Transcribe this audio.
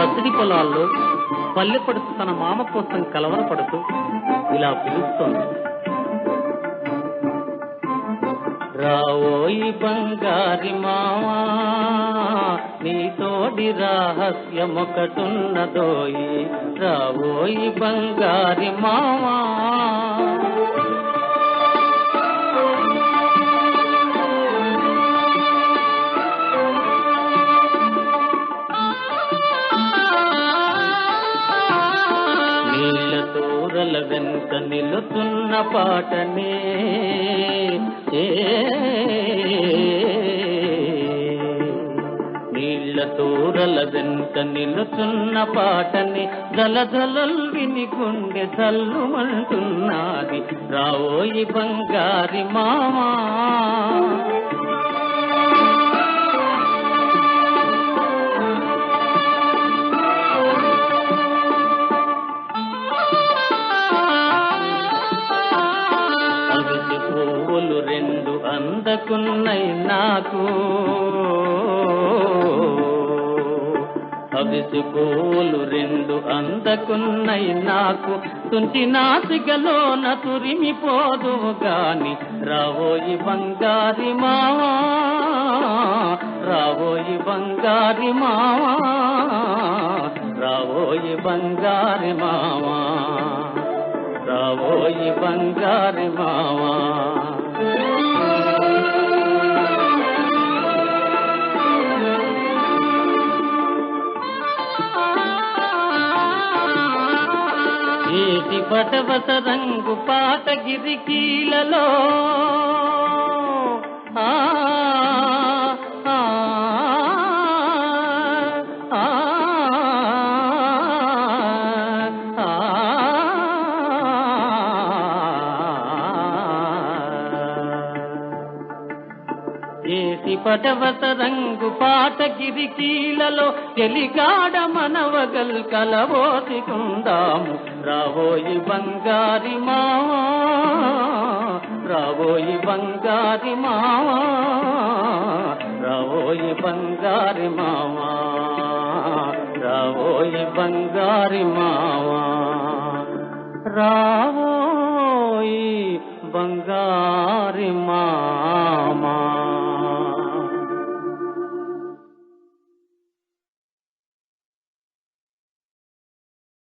పచ్చడి పొలాల్లో పల్లెపడుతు తన మామ కోసం కలవరపడుతూ ఇలా పిలుస్తోంది. రావోయి బంగారి మావా నీ తోడి రహస్యమొకటున్నదోయి. రావోయి బంగారి మావా తూరల వెంత నిలుతున్న పాటనే? నీళ్ళ తోరల వెంత నిలుతున్న పాటని? జలజలల్ విని గుండె జల్లుమంటున్నది. రావోయి బంగారి మామా. అవిసి పువ్వులు రెండు అందకున్నై నాకు. అవిసుకోలు రెండు అందకున్నై నాకు. తుంటి నాసికలోన తురిమిపోదు గాని రావోయి బంగారి మావా. రావోయి బంగారి మావా. రావోయి బంగారి మావా. రావోయి బంగారు మావా. ఏటి పటవత రంగు పాట గిరికీలలో ఏటి పటవత రంగు పాట గిరికీలలో తెలిగాడ మనవగల్ కలబోసికుందాము. రాబోయి బంగారి మావా రాబోయి బంగారి మావా రాబోయి బంగారి మావా రాబోయి బంగారి మావా. రావోయి బంగారి మామా.